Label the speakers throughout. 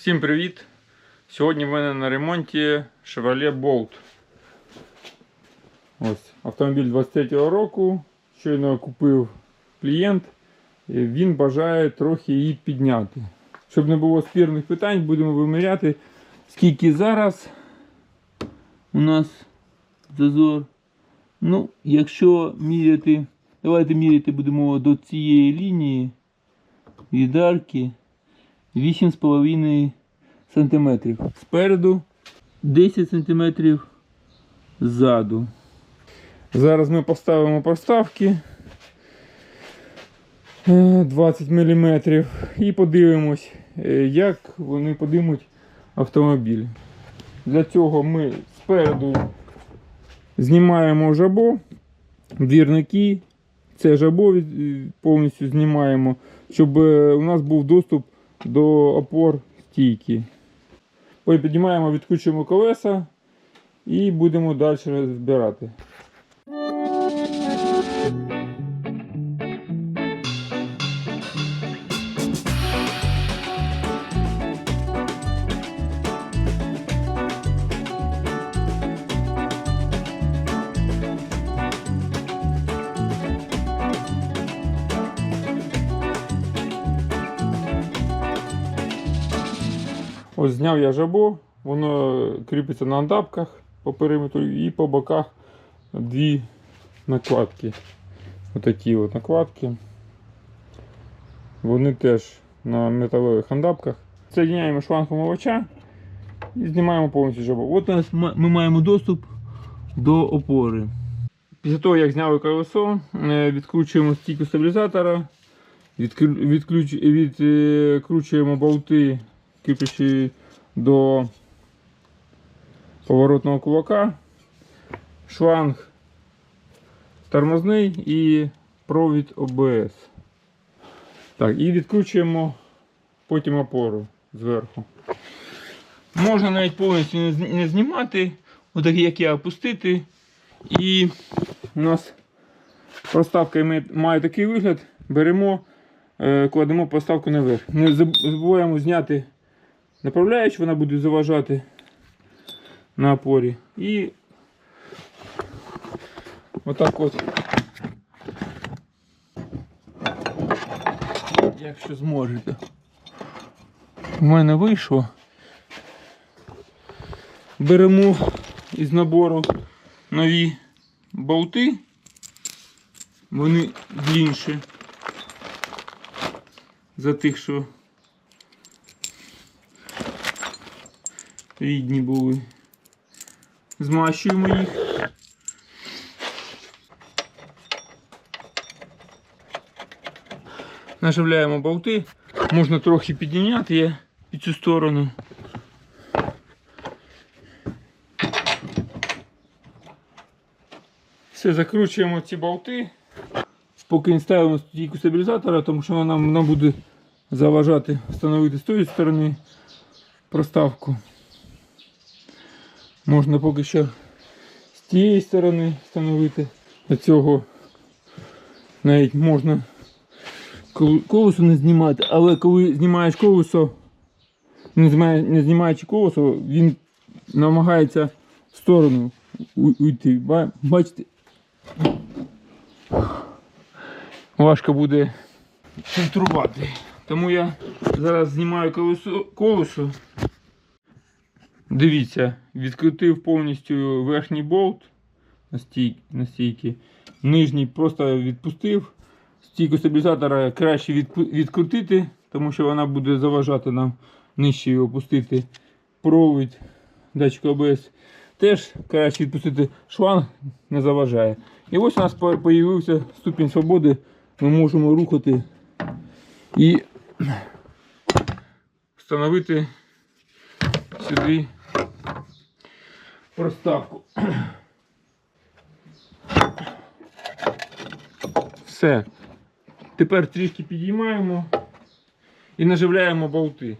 Speaker 1: Всім привіт! Сьогодні в мене на ремонті Chevrolet Bolt. Ось автомобіль 23-го року. Щойно купив клієнт. І Він бажає трохи її підняти. Щоб не було спірних питань, будемо виміряти, скільки зараз у нас зазор. Ну, якщо міряти, давайте міряти будемо до цієї лінії від арки 8,5 см. Спереду 10 см ззаду. Зараз ми поставимо проставки е, 20 мм і подивимось, е, як вони подимуть автомобіль. Для цього ми спереду знімаємо жабо, двірники, це жабо повністю знімаємо, щоб е, у нас був доступ до опор стійки. Піднімаємо, відкручуємо колеса і будемо далі розбирати. Зняв я жабо, воно кріпиться на андапках по периметру і по боках дві накладки. Отакі от накладки. Вони теж на металевих андапках. Соединяємо шланг омивача і знімаємо повністю жабо. От нас ми маємо доступ до опори. Після того, як зняли колесо, е, відкручуємо стійку стабілізатора, відкручуємо болти кріплячи до поворотного кулака, шланг тормозний і провід ОБС. Так, і відкручуємо потім опору зверху. Можна навіть повністю не знімати, отак як я опустити. І у нас проставка має- такий вигляд. Беремо, е, кладемо поставку наверх. Не забуваємо зняти направляючи, вона буде заважати на опорі. І отак от. Якщо зможете. У мене вийшло. Беремо із набору нові болти. Вони длінші за тих, що рідні були. Змащуємо їх. Наживляємо болти. Можна трохи підняти я під цю сторону. Все, закручуємо ці болти. Поки не ставимо стійку стабілізатора, тому що вона нам буде заважати встановити з тої сторони проставку. Можна поки що з тієї сторони встановити. До цього навіть можна колесо не знімати, але коли знімаєш колесо, не, знімаючи колесо, він намагається в сторону уйти. Бачите? Важко буде фільтрувати. Тому я зараз знімаю колесо, колесо Дивіться, відкрутив повністю верхній болт на стійки. Нижній просто відпустив. Стійку стабілізатора краще відкрутити, тому що вона буде заважати нам нижче його опустити. Провід датчик ОБС теж краще відпустити шланг не заважає. І ось у нас з'явився ступінь свободи. Ми можемо рухати і встановити сюди проставку. Все. Тепер трішки підіймаємо і наживляємо болти.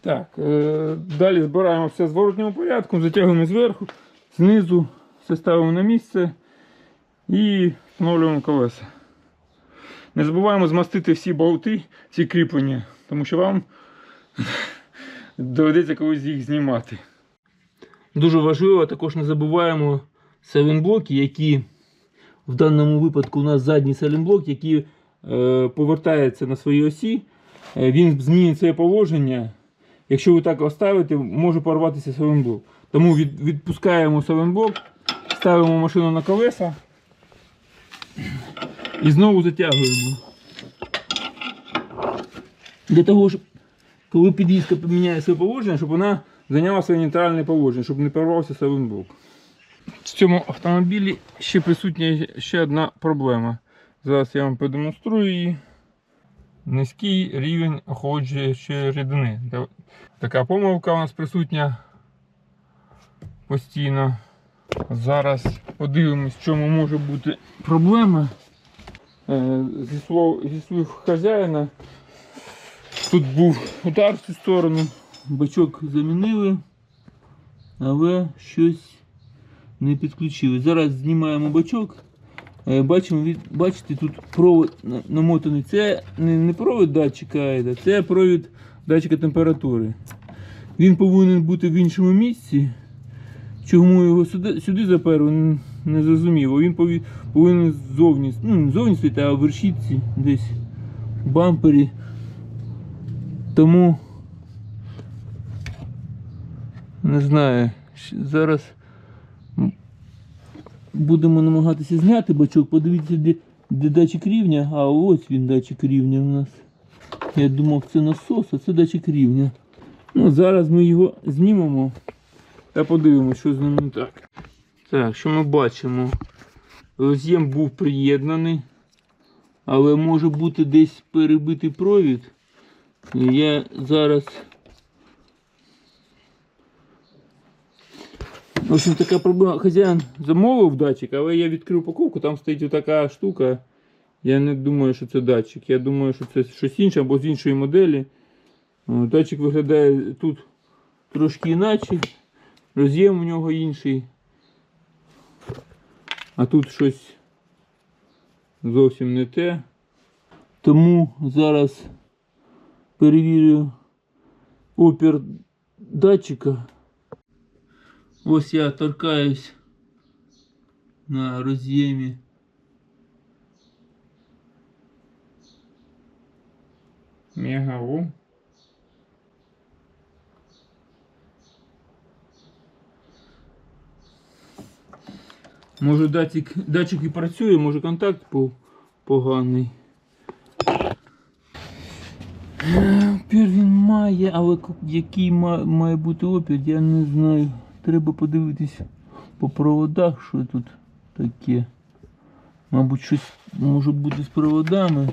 Speaker 2: Так, е, далі збираємо все в зворотньому порядку, затягуємо зверху, знизу, все ставимо на місце і встановлюємо колеса. Не забуваємо змастити всі болти, всі кріплення, тому що вам доведеться колись їх знімати.
Speaker 1: Дуже важливо, також не забуваємо селенблоки, які в даному випадку у нас задній селенблок, який е, повертається на своїй осі. Е, він змінює своє положення. Якщо ви так оставите, може порватися селенблок. Тому від, відпускаємо селенблок, ставимо машину на колеса і знову затягуємо. Для того, щоб коли підвізка поміняє своє положення, щоб вона зайняла своє нейтральне положення, щоб не порвався селенблок.
Speaker 2: В цьому автомобілі ще присутня ще одна проблема. Зараз я вам продемонструю її. Низький рівень охолоджуючої рідини. Така помилка у нас присутня постійно. Зараз подивимось, в чому може бути проблема. Е, Зі слов, зі слів хазяїна, тут був удар в цю сторону.
Speaker 1: Бачок замінили, але щось не підключили. Зараз знімаємо бачок. Е, Бачимо, бачите, тут провод намотаний. Це не, провід датчика, це провід датчика температури. Він повинен бути в іншому місці. Чому його сюди, сюди заперли, н- не зрозуміло. Він пові- повинен ззовні, ну не ззовні стоїти, а в вершітці десь в бампері. Тому не знаю. Зараз будемо намагатися зняти бачок. Подивіться, де, де датчик рівня. А ось він датчик рівня у нас. Я думав, це насос, а це датчик рівня. Ну, зараз ми його знімемо та подивимося, що з ним не так. Так, що ми бачимо? Роз'єм був приєднаний, але може бути десь перебитий провід. Я зараз В общем, така проблема. Хазяїн замовив датчик, але я відкрив упаковку, там стоїть така штука. Я не думаю, що це датчик. Я думаю, що це щось інше або з іншої моделі. Датчик виглядає тут трошки іначе. Роз'єм у нього інший. А тут щось зовсім не те. Тому зараз перевірю опір датчика. Ось я торкаюсь на роз'ємі.
Speaker 2: Мегаву.
Speaker 1: Може датчик, датчик і працює, може контакт по- поганий. Опір він має, але який ма- має бути опір, я не знаю. Треба подивитись по проводах, що тут таке. Мабуть, щось може бути з проводами.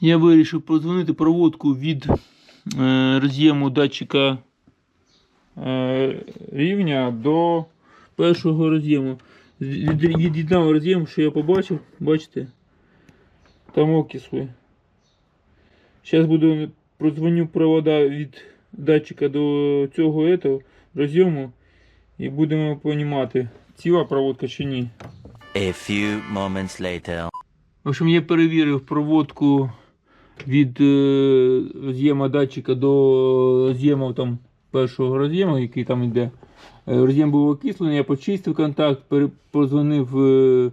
Speaker 1: Я вирішив подзвонити проводку від е, роз'єму датчика
Speaker 2: Е, рівня до
Speaker 1: першого роз'єму. З- Від, від єдиного роз'єму, що я побачив, бачите,
Speaker 2: там окисли. Зараз буду прозвоню провода від датчика до цього этого, розйому і будемо розуміти, ціла проводка чи ні.
Speaker 3: A few moments later.
Speaker 1: В общем, я перевірив проводку від е, роз'єма датчика до роз'єму там першого роз'єму, який там йде. Е, Роз'єм був окислений, я почистив контакт, позвонив е,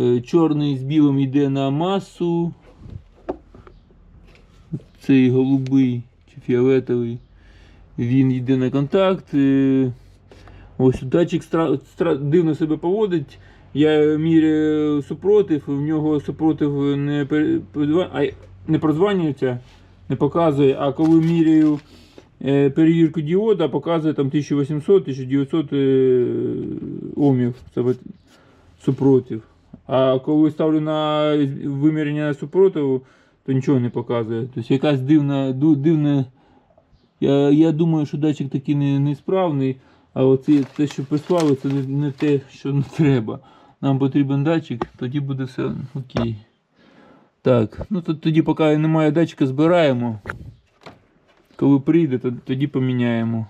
Speaker 1: е, чорний з білим йде на масу. Цей голубий чи фіолетовий. Він йде на контакт. Ось датчик стра- стра- дивно себе поводить. Я міряю супротив, в нього супротив не, пер- а, не прозванюється, не показує, а коли міряю перевірку діода, показує там 1800-1900 е, омів супротив. А коли ставлю на виміряння супротиву, то нічого не показує. Тобто якась дивна, дивна. Я, я думаю, що датчик такий не, несправний, а оце те, що прислали, це не, не те, що не треба. Нам потрібен датчик, тоді буде все окей. Так, ну то, тоді, поки немає датчика, збираємо.
Speaker 4: Коли прийде, то- тоді поміняємо.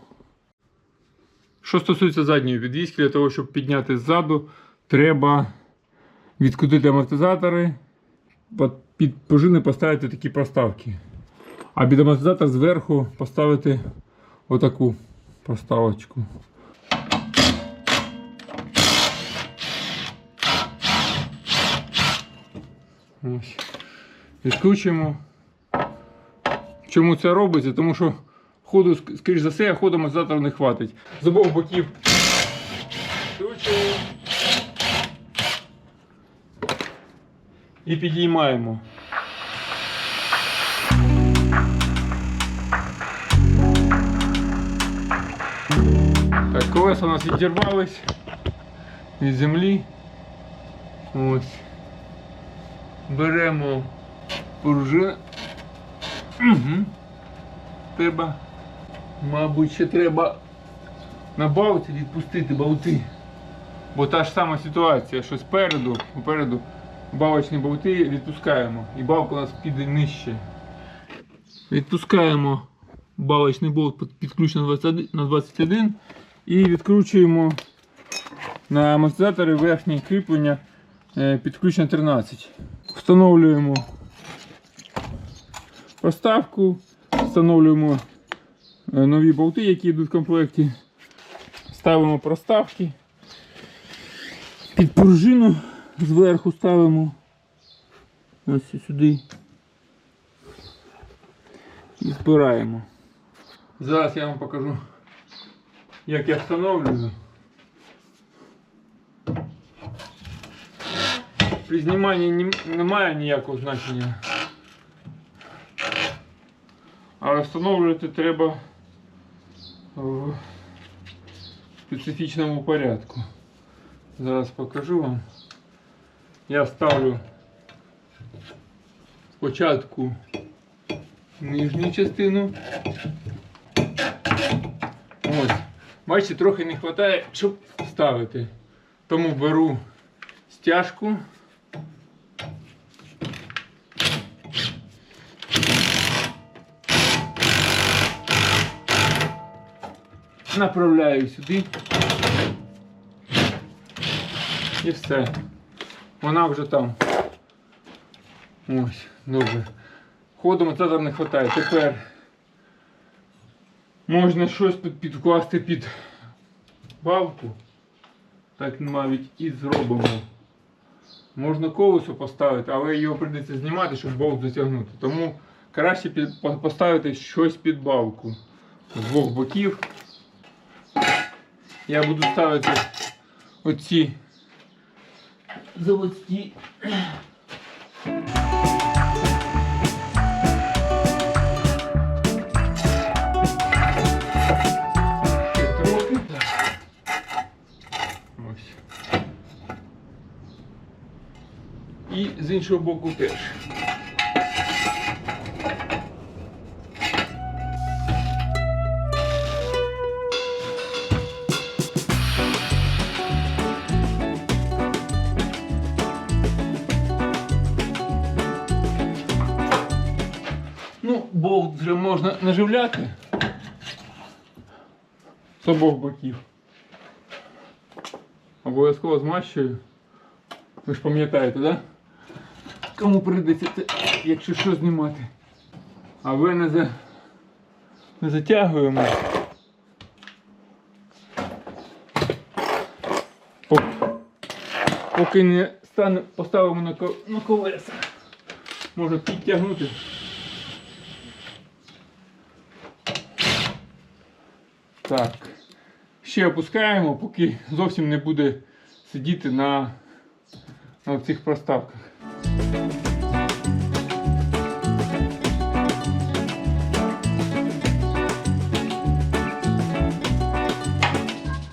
Speaker 1: Що стосується задньої підвіски, для того, щоб підняти ззаду, треба відкрутити амортизатори, під- пружини поставити такі проставки. А під амортизатор зверху поставити отаку проставочку. Ось. Відкручуємо. Чому це робиться? Тому що ходу, ск- скоріш за все, ходу амортизатора не хватить. З обох боків. І підіймаємо. Так, колеса у нас відірвались від землі. Ось. Беремо пружину. Угу. Треба, мабуть, ще треба на балці відпустити болти. Бо та ж сама ситуація, що спереду, попереду балочні болти відпускаємо. І балка у нас піде нижче. Відпускаємо балочний болт під- підключений на 21 на 21 і відкручуємо на амортизатори верхнє кріплення е, підключення 13. Встановлюємо проставку, встановлюємо е, нові болти, які йдуть в комплекті. Ставимо проставки. Під пружину зверху ставимо ось сюди. І збираємо. Зараз я вам покажу, як я встановлюю. При зніманні немає ніякого значення. Але встановлювати треба в специфічному порядку. Зараз покажу вам. Я ставлю спочатку нижню частину. Ось. Бачите, трохи не вистачає, щоб ставити. Тому беру стяжку. Направляю сюди. І все. Вона вже там. Ось, добре. Ходу мотор не вистачає. Тепер можна щось під- підкласти під балку. Так навіть і зробимо. Можна колесо поставити, але його прийдеться знімати, щоб болт затягнути. Тому краще поставити щось під балку. З двох боків. Я буду ставити оці заводські. І з іншого боку теж. Вже можна наживляти з обох боків. Обов'язково змащую. Ви ж пам'ятаєте? Да? Кому прийдеться це, якщо що знімати. А ви не, за... не затягуємо. Пок- Поки не стане, поставимо на колеса. Можна підтягнути. Так. Ще опускаємо, поки зовсім не буде сидіти на, на цих проставках.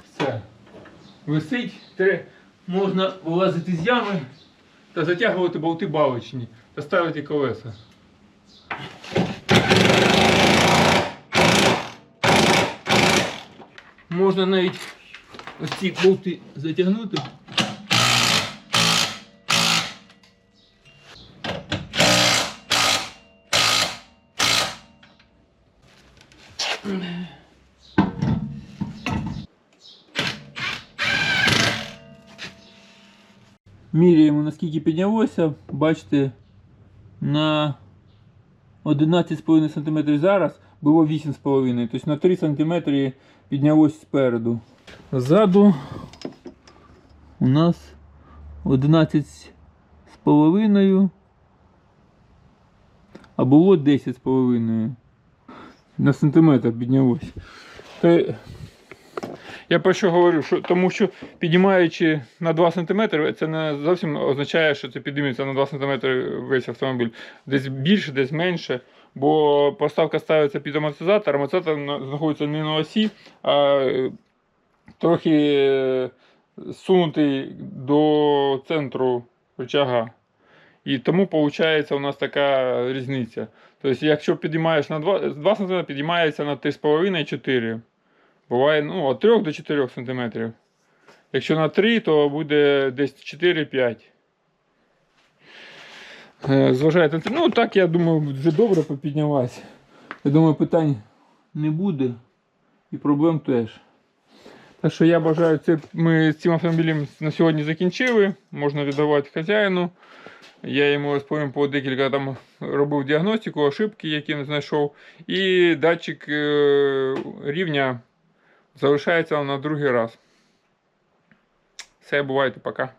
Speaker 1: Все. Висить, Тре- можна вилазити з ями та затягувати болти балочні та ставити колеса. Можна навіть ось ці болти затягнути.
Speaker 4: Міряємо наскільки піднялося, бачите, на 11,5 см зараз було 8,5 Тобто на 3 см піднялось спереду. Ззаду у нас 11,5 а було 10,5
Speaker 1: На сантиметр піднялось. Та я про що говорю? Що, тому що піднімаючи на 2 см, це не зовсім означає, що це підніметься на 2 см весь автомобіль. Десь більше, десь менше. Бо поставка ставиться під амортизатор, амортизатор знаходиться не на осі, а е, трохи е, сунутий до центру рычага. І тому виходить у нас така різниця. Тобто, якщо підіймаєш на 2, 2 см, підіймається на 3,5-4. Буває ну, від 3 до 4 см. Якщо на 3, то буде десь 4-5. Е, Зважаєте. Ну, так, я думаю, вже добре попіднялась.
Speaker 4: Я думаю, питань не буде і проблем теж.
Speaker 1: Так що я бажаю, це ми з цим автомобілем на сьогодні закінчили. Можна віддавати хазяїну. Я йому розповім по декілька там робив діагностику, ошибки, які не знайшов. І датчик е, рівня залишається на другий раз. Все, бувайте, пока.